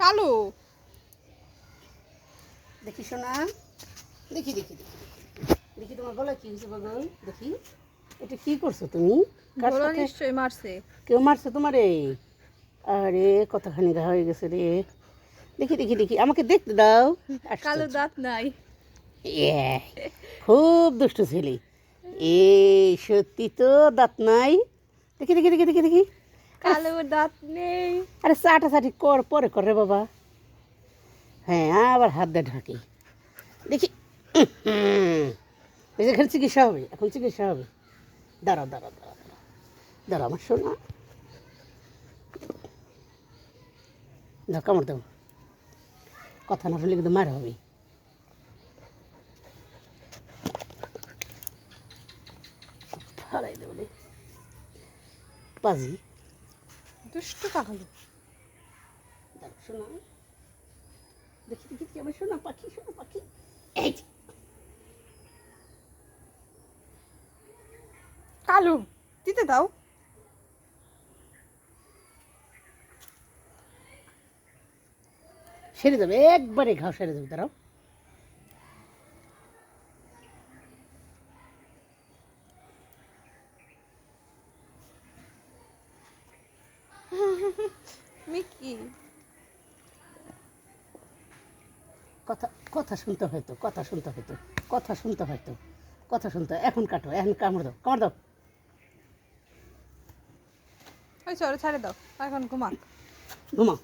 কালো। দেখি শোনা দেখি দেখি দেখি। দেখি তোমার গলা কি হয়েছে বাবা দেখি। এটা কি করছ তুমি? নিশ্চয়ই মারছে। কেউ মারছে তোমার? আরে কতখানি ঘা হয়ে গেছে রে। দেখি দেখি দেখি আমাকে দেখতে দাও। কালো দাঁত নাই। ইয়ে, খুব দুষ্টু ছেলে। এই সত্যি তো দাঁত নাই। দেখি দেখি দেখি দেখি দেখি। কালো দাঁত নেই। আরে চাটা চাটি কর, পরে কর রে বাবা। হ্যাঁ আবার হাত দিয়ে ঢাকি। দেখি এখানে চিকিৎসা হবে, এখন চিকিৎসা হবে। দাঁড়াও দাঁড়াও দাঁড়াও দাঁড়াও। দাঁড়াও আমার শোনা। দাও কামড় দাও। কথা না শুনলে কিন্তু মার হবে। ফালাই দেবো পাজি। দুষ্টু দাঁড়াও, শোনা দেখি দেখি দেখি আমার শোনা পাখি শোনা পাখি। এই কালো দিতে দাও। সেরে যাবে একবারে ঘাও সেরে যাবে দাঁড়াও। মিকি। কথা কথা শুনতে হয়তো কথা শুনতে হয়তো কথা শুনতে হয়তো কথা শুনতে এখন কাটো এখন কামড় দাও কামড় দাও। ওই চলো ছাড়ে দাও এখন ঘুমা ঘুমাও